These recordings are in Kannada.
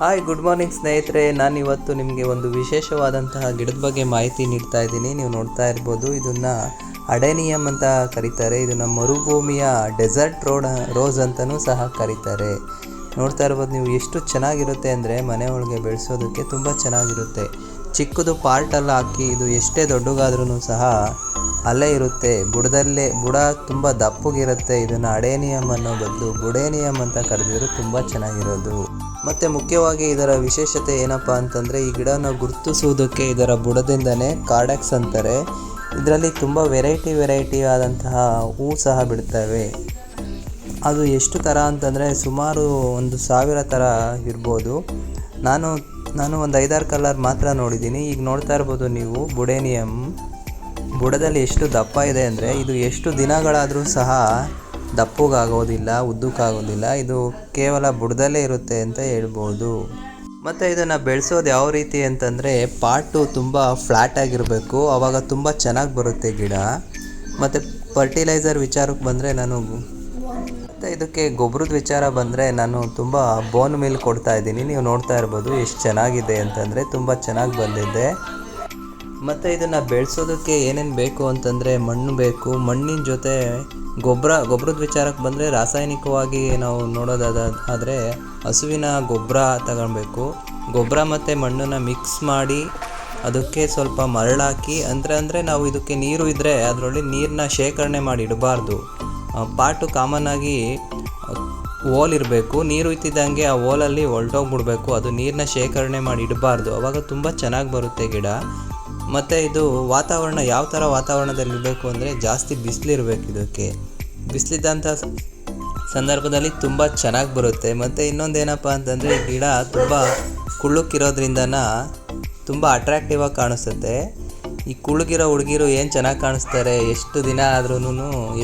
ಹಾಯ್ ಗುಡ್ ಮಾರ್ನಿಂಗ್ ಸ್ನೇಹಿತರೆ. ನಾನು ಇವತ್ತು ನಿಮಗೆ ಒಂದು ವಿಶೇಷವಾದಂತಹ ಗಿಡದ ಬಗ್ಗೆ ಮಾಹಿತಿ ನೀಡ್ತಾ ಇದ್ದೀನಿ. ನೀವು ನೋಡ್ತಾ ಇರ್ಬೋದು, ಇದನ್ನು ಅಡೆನಿಯಂ ಅಂತ ಕರೀತಾರೆ. ಇದನ್ನು ಮರುಭೂಮಿಯ ಡೆಸರ್ಟ್ ರೋಡ್, ರೋಸ್ ಅಂತಲೂ ಸಹ ಕರೀತಾರೆ. ನೋಡ್ತಾ ಇರ್ಬೋದು, ನೀವು ಎಷ್ಟು ಚೆನ್ನಾಗಿರುತ್ತೆ ಅಂದರೆ ಮನೆ ಒಳಗೆ ಬೆಳೆಸೋದಕ್ಕೆ ತುಂಬ ಚೆನ್ನಾಗಿರುತ್ತೆ. ಚಿಕ್ಕದು ಪಾರ್ಟಲ್ಲಿ ಹಾಕಿ, ಇದು ಎಷ್ಟೇ ದೊಡ್ಡಗಾದ್ರೂ ಸಹ ಅಲ್ಲೇ ಇರುತ್ತೆ. ಬುಡದಲ್ಲೇ, ಬುಡ ತುಂಬ ದಪ್ಪಗಿರುತ್ತೆ. ಇದನ್ನು ಅಡೇನಿಯಮ್ ಅನ್ನೋ ಬದಲು ಬುಡೇನಿಯಮ್ ಅಂತ ಕರೆದಿದ್ರು ತುಂಬ ಚೆನ್ನಾಗಿರೋದು. ಮತ್ತು ಮುಖ್ಯವಾಗಿ ಇದರ ವಿಶೇಷತೆ ಏನಪ್ಪ ಅಂತಂದರೆ, ಈ ಗಿಡನ ಗುರುತಿಸುವುದಕ್ಕೆ ಇದರ ಬುಡದಿಂದನೇ ಕಾರ್ಡಕ್ಸ್ ಅಂತಾರೆ. ಇದರಲ್ಲಿ ತುಂಬ ವೆರೈಟಿ ವೆರೈಟಿ ಆದಂತಹ ಹೂ ಸಹ ಬಿಡ್ತವೆ. ಅದು ಎಷ್ಟು ಥರ ಅಂತಂದರೆ, ಸುಮಾರು ಒಂದು ಸಾವಿರ ಥರ ಇರ್ಬೋದು. ನಾನು ನಾನು ಒಂದು ಐದಾರು ಕಲರ್ ಮಾತ್ರ ನೋಡಿದ್ದೀನಿ. ಈಗ ನೋಡ್ತಾ ಇರ್ಬೋದು ನೀವು ಬುಡೇನಿಯಮ್ ಬುಡದಲ್ಲಿ ಎಷ್ಟು ದಪ್ಪ ಇದೆ ಅಂದರೆ ಇದು ಎಷ್ಟು ದಿನಗಳಾದರೂ ಸಹ ದಪ್ಪಗಾಗೋದಿಲ್ಲ, ಉದ್ದಕ್ಕಾಗೋದಿಲ್ಲ. ಇದು ಕೇವಲ ಬುಡದಲ್ಲೇ ಇರುತ್ತೆ ಅಂತ ಹೇಳ್ಬೋದು. ಮತ್ತು ಇದನ್ನು ಬೆಳೆಸೋದು ಯಾವ ರೀತಿ ಅಂತಂದರೆ ಪಾಟು ತುಂಬ ಫ್ಲ್ಯಾಟ್ ಆಗಿರಬೇಕು ಆವಾಗ ತುಂಬ ಚೆನ್ನಾಗಿ ಬರುತ್ತೆ ಗಿಡ. ಮತ್ತು ಫರ್ಟಿಲೈಸರ್ ವಿಚಾರಕ್ಕೆ ಬಂದರೆ ನಾನು ಮತ್ತು ಇದಕ್ಕೆ ಗೊಬ್ಬರದ ವಿಚಾರ ಬಂದರೆ ನಾನು ತುಂಬ ಬೋನ್ ಮಿಲ್ ಕೊಡ್ತಾ ಇದ್ದೀನಿ. ನೀವು ನೋಡ್ತಾ ಇರ್ಬೋದು ಎಷ್ಟು ಚೆನ್ನಾಗಿದೆ ಅಂತಂದರೆ ತುಂಬ ಚೆನ್ನಾಗಿ ಬಂದಿದೆ. ಮತ್ತು ಇದನ್ನು ಬೆಳೆಸೋದಕ್ಕೆ ಏನೇನು ಬೇಕು ಅಂತಂದರೆ ಮಣ್ಣು ಬೇಕು. ಮಣ್ಣಿನ ಜೊತೆ ಗೊಬ್ಬರ ಗೊಬ್ಬರದ ವಿಚಾರಕ್ಕೆ ಬಂದರೆ ರಾಸಾಯನಿಕವಾಗಿ ನಾವು ನೋಡೋದಾದ, ಆದರೆ ಹಸುವಿನ ಗೊಬ್ಬರ ತಗೊಳ್ಬೇಕು ಗೊಬ್ಬರ ಮತ್ತು ಮಣ್ಣನ್ನು ಮಿಕ್ಸ್ ಮಾಡಿ ಅದಕ್ಕೆ ಸ್ವಲ್ಪ ಮರಳಾಕಿ ಅಂದರೆ ಅಂದರೆ ನಾವು ಇದಕ್ಕೆ ನೀರು ಇದ್ದರೆ ಅದರಲ್ಲಿ ನೀರನ್ನ ಶೇಖರಣೆ ಮಾಡಿ ಇಡಬಾರ್ದು. ಪಾಟು ಕಾಮನ್ನಾಗಿ ಓಲ್ ಇರಬೇಕು. ನೀರು ಇತ್ತಿದ್ದಂಗೆ ಆ ಓಲಲ್ಲಿ ಹೊಲ್ಟೋಗ್ಬಿಡ್ಬೇಕು ಅದು ನೀರನ್ನ ಶೇಖರಣೆ ಮಾಡಿ ಇಡಬಾರ್ದು. ಅವಾಗ ತುಂಬ ಚೆನ್ನಾಗಿ ಬರುತ್ತೆ ಗಿಡ. ಮತ್ತು ಇದು ವಾತಾವರಣ ಯಾವ ಥರ ವಾತಾವರಣದಲ್ಲಿರಬೇಕು ಅಂದರೆ ಜಾಸ್ತಿ ಬಿಸಿಲಿರಬೇಕು ಇದಕ್ಕೆ. ಬಿಸಿಲಿದ್ದಂಥ ಸಂದರ್ಭದಲ್ಲಿ ತುಂಬ ಚೆನ್ನಾಗಿ ಬರುತ್ತೆ. ಮತ್ತು ಇನ್ನೊಂದೇನಪ್ಪ ಅಂತಂದರೆ ಗಿಡ ತುಂಬ ಕುಳ್ಳುಕ್ಕಿರೋದ್ರಿಂದನ ತುಂಬ ಅಟ್ರ್ಯಾಕ್ಟಿವ್ ಆಗಿ ಕಾಣಿಸುತ್ತೆ. ಈ ಕುಳುಗಿರೋ ಹುಡುಗಿರು ಏನು ಚೆನ್ನಾಗಿ ಕಾಣಿಸ್ತಾರೆ? ಎಷ್ಟು ದಿನ ಆದ್ರೂ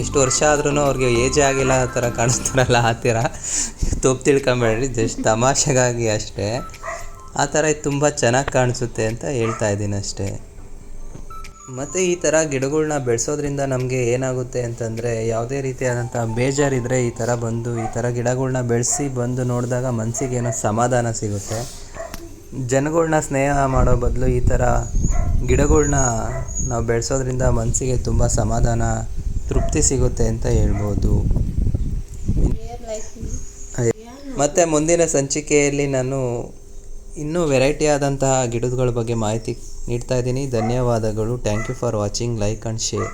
ಎಷ್ಟು ವರ್ಷ ಆದ್ರೂ ಅವ್ರಿಗೆ ಏಜೇ ಆಗಿಲ್ಲ ಆ ಥರ ಕಾಣಿಸ್ತಾರಲ್ಲ ಆ ಥರ ತಪ್ಪು ತಿಳ್ಕೊಂಬೇಡ್ರಿ, ಜಸ್ಟ್ ತಮಾಷೆಗಾಗಿ ಅಷ್ಟೇ. ಆ ಥರ ಇದು ತುಂಬ ಚೆನ್ನಾಗಿ ಕಾಣಿಸುತ್ತೆ ಅಂತ ಹೇಳ್ತಾ ಇದ್ದೀನಿ ಅಷ್ಟೇ. ಮತ್ತು ಈ ಥರ ಗಿಡಗಳ್ನ ಬೆಳೆಸೋದ್ರಿಂದ ನಮಗೆ ಏನಾಗುತ್ತೆ ಅಂತಂದರೆ ಯಾವುದೇ ರೀತಿಯಾದಂಥ ಬೇಜಾರಿದ್ದರೆ ಈ ಥರ ಬಂದು, ಈ ಥರ ಗಿಡಗಳ್ನ ಬೆಳೆಸಿ ಬಂದು ನೋಡಿದಾಗ ಮನಸ್ಸಿಗೆ ಏನೋ ಸಮಾಧಾನ ಸಿಗುತ್ತೆ. ಜನಗಳ್ನ ಸ್ನೇಹ ಮಾಡೋ ಬದಲು ಈ ಥರ ಗಿಡಗಳ್ನ ನಾವು ಬೆಳೆಸೋದ್ರಿಂದ ಮನಸ್ಸಿಗೆ ತುಂಬ ಸಮಾಧಾನ, ತೃಪ್ತಿ ಸಿಗುತ್ತೆ ಅಂತ ಹೇಳ್ಬೋದು. ಮತ್ತು ಮುಂದಿನ ಸಂಚಿಕೆಯಲ್ಲಿ ನಾನು ಇನ್ನೂ ವೆರೈಟಿ ಆದಂತಹ ಗಿಡಗಳ ಬಗ್ಗೆ ಮಾಹಿತಿ ನೀಡ್ತಾ ಇದ್ದೀನಿ. ಧನ್ಯವಾದಗಳು. Thank you for watching like and share